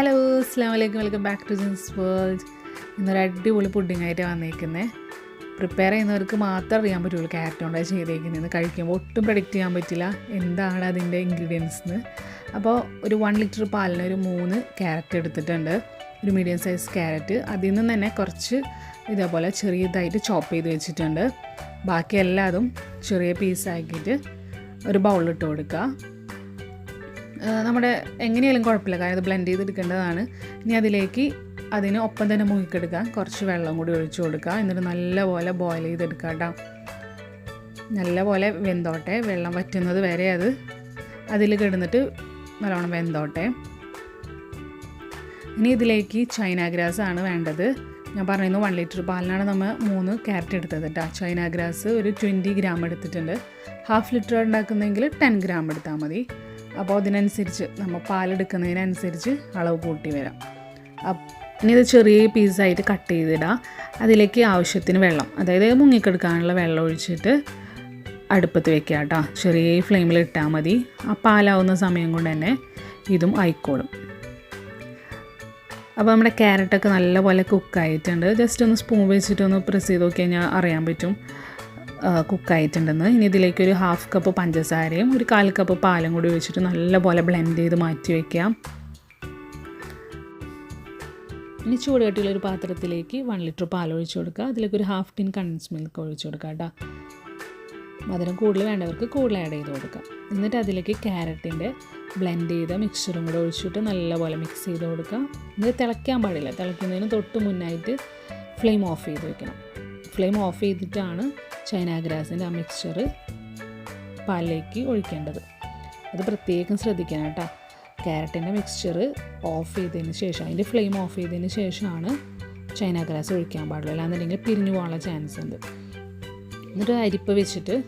Hello അസ്സാം വലൈക്കും welcome back to Jins world ഇന്നൊരു അടിപൊളി പുഡിംഗ് ആയിട്ട് വന്നേക്കുന്നത് പ്രിപ്പയർ ചെയ്യുന്നവർക്ക് മാത്രം അറിയാൻ പറ്റുള്ളൂ ക്യാരറ്റ് കൊണ്ടാണ് ചെയ്തേക്കുന്നത് കഴിക്കുമ്പോൾ ഒട്ടും പ്രഡിക്റ്റ് ചെയ്യാൻ പറ്റില്ല. എന്താണ് അതിന്റെ ഇൻഗ്രീഡിയൻസ് എന്ന് അപ്പോൾ ഒരു വൺ ലിറ്റർ പാലിന് ഒരു മൂന്ന് ക്യാരറ്റ് എടുത്തിട്ടുണ്ട്. ഒരു മീഡിയം സൈസ് ക്യാരറ്റ് അതിൽ നിന്ന് തന്നെ കുറച്ച് ഇതേപോലെ ചെറിയതായിട്ട് ചോപ്പ് ചെയ്ത് വെച്ചിട്ടുണ്ട്. ബാക്കി എല്ലാതും ചെറിയ പീസാക്കിയിട്ട് ഒരു ബൗളിലിട്ട് കൊടുക്കുക. നമ്മുടെ എങ്ങനെയാലും കുഴപ്പമില്ല. കാരണം ഇത് ബ്ലെൻഡ് ചെയ്തെടുക്കേണ്ടതാണ്. ഇനി അതിലേക്ക് അതിന് ഒപ്പം തന്നെ മുങ്ങിക്കെടുക്കുക. കുറച്ച് വെള്ളം കൂടി ഒഴിച്ചു കൊടുക്കുക. എന്നിട്ട് നല്ലപോലെ ബോയിൽ ചെയ്തെടുക്കുക കേട്ടോ. നല്ലപോലെ വെന്തോട്ടെ. വെള്ളം വറ്റുന്നത് വരെ അത് അതിൽ കിടന്നിട്ട് നല്ലോണം വെന്തോട്ടെ. ഇനി ഇതിലേക്ക് ചൈന ഗ്രാസ് ആണ് വേണ്ടത്. ഞാൻ പറയുന്നു വൺ ലിറ്റർ പാലിനാണ് നമ്മൾ മൂന്ന് ക്യാരറ്റ് എടുത്തത് കേട്ടോ. ചൈന ഗ്രാസ് ഒരു ട്വന്റി ഗ്രാം എടുത്തിട്ടുണ്ട്. ഹാഫ് ലിറ്റർ ഉണ്ടാക്കുന്നെങ്കിൽ ടെൻ ഗ്രാം എടുത്താൽ മതി. അപ്പോൾ അതിനനുസരിച്ച് നമ്മൾ പാലെടുക്കുന്നതിനനുസരിച്ച് അളവ് കൂട്ടി വരാം. ഇനി ഇത് ചെറിയ പീസായിട്ട് കട്ട് ചെയ്തിടാം. അതിലേക്ക് ആവശ്യത്തിന് വെള്ളം അതായത് മുങ്ങിക്കെടുക്കാനുള്ള വെള്ളം ഒഴിച്ചിട്ട് അടുപ്പത്ത് വെക്കുക കേട്ടോ. ചെറിയ ഫ്ലെയിമിൽ ഇട്ടാൽ മതി. ആ പാലാവുന്ന സമയം കൊണ്ട് തന്നെ ഇതും ആയിക്കോളും. അപ്പോൾ നമ്മുടെ ക്യാരറ്റൊക്കെ നല്ലപോലെ കുക്കായിട്ടുണ്ട് ജസ്റ്റ് ഒന്ന് സ്പൂൺ വെച്ചിട്ടൊന്ന് പ്രസ് ചെയ്ത് നോക്കി കഴിഞ്ഞാൽ അറിയാൻ പറ്റും. കുക്കായിട്ടുണ്ടെന്ന്. ഇനി ഇതിലേക്ക് ഒരു ഹാഫ് കപ്പ് പഞ്ചസാരയും ഒരു കാൽ കപ്പ് പാലും കൂടി ഒഴിച്ചിട്ട് നല്ലപോലെ ബ്ലെൻഡ് ചെയ്ത് മാറ്റി വയ്ക്കാം ഇനി ചൂടുകട്ടിയുള്ള ഒരു പാത്രത്തിലേക്ക് വൺ ലിറ്റർ പാൽ ഒഴിച്ചു കൊടുക്കുക. അതിലേക്ക് ഒരു ഹാഫ് ടിൻ കണ്ടൻസ് മിൽക്ക് ഒഴിച്ചു കൊടുക്കുക കേട്ടോ. മധുരം കൂടുതൽ വേണ്ടവർക്ക് കൂടുതൽ ആഡ് ചെയ്ത് കൊടുക്കാം. എന്നിട്ട് അതിലേക്ക് ക്യാരറ്റിന്റെ ബ്ലെൻഡ് ചെയ്ത മിക്സറും കൂടെ ഒഴിച്ചിട്ട് നല്ലപോലെ മിക്സ് ചെയ്ത് കൊടുക്കുക. ഇത് തിളയ്ക്കാൻ പാടില്ല. തിളയ്ക്കുന്നതിന് തൊട്ട് മുന്നായിട്ട് ഫ്ലെയിം ഓഫ് ചെയ്ത് വെക്കണം. ഫ്ലെയിം ഓഫ് ചെയ്തിട്ടാണ് ചൈന ഗ്രാസിന്റെ ആ മിക്സ്ചർ പാലിലേക്ക് ഒഴിക്കേണ്ടത്. അത് പ്രത്യേകം ശ്രദ്ധിക്കണം കേട്ടോ. ക്യാരറ്റിന്റെ മിക്സ്ചർ ഓഫ് ചെയ്തതിന് ശേഷം അതിന്റെ ഫ്ലെയിം ഓഫ് ചെയ്തതിന് ശേഷമാണ് ചൈനാഗ്രാസ് ഒഴിക്കാൻ പാടുള്ളൂ. അല്ലാന്നുണ്ടെങ്കിൽ പിരിഞ്ഞു പോകാനുള്ള ചാൻസ് ഉണ്ട്. എന്നിട്ട് അരിപ്പ് വെച്ചിട്ട്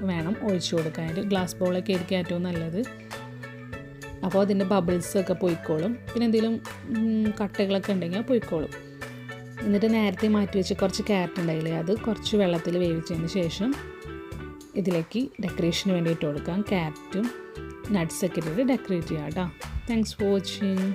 വേണം ഒഴിച്ചു കൊടുക്കാനായിട്ട് ഗ്ലാസ് ബോളൊക്കെ ആയിരിക്കും ഏറ്റവും നല്ലത്. അപ്പോൾ അതിന്റെ ബബിൾസൊക്കെ പോയിക്കോളും. പിന്നെ എന്തെങ്കിലും കട്ടകളൊക്കെ ഉണ്ടെങ്കിൽ പോയിക്കോളും. എന്നിട്ട് നേരത്തെ മാറ്റി വെച്ച് കുറച്ച് ക്യാരറ്റ് ഉണ്ടായില്ലേ അത് കുറച്ച് വെള്ളത്തിൽ വേവിച്ചതിന് ശേഷം ഇതിലേക്ക് ഡെക്കറേഷന് വേണ്ടിയിട്ട് കൊടുക്കാം. ക്യാരറ്റും നട്ട്സൊക്കെ ഇട്ടിട്ട് ഡെക്കറേറ്റ് ചെയ്യാം കേട്ടോ താങ്ക്സ് ഫോർ വാച്ചിങ്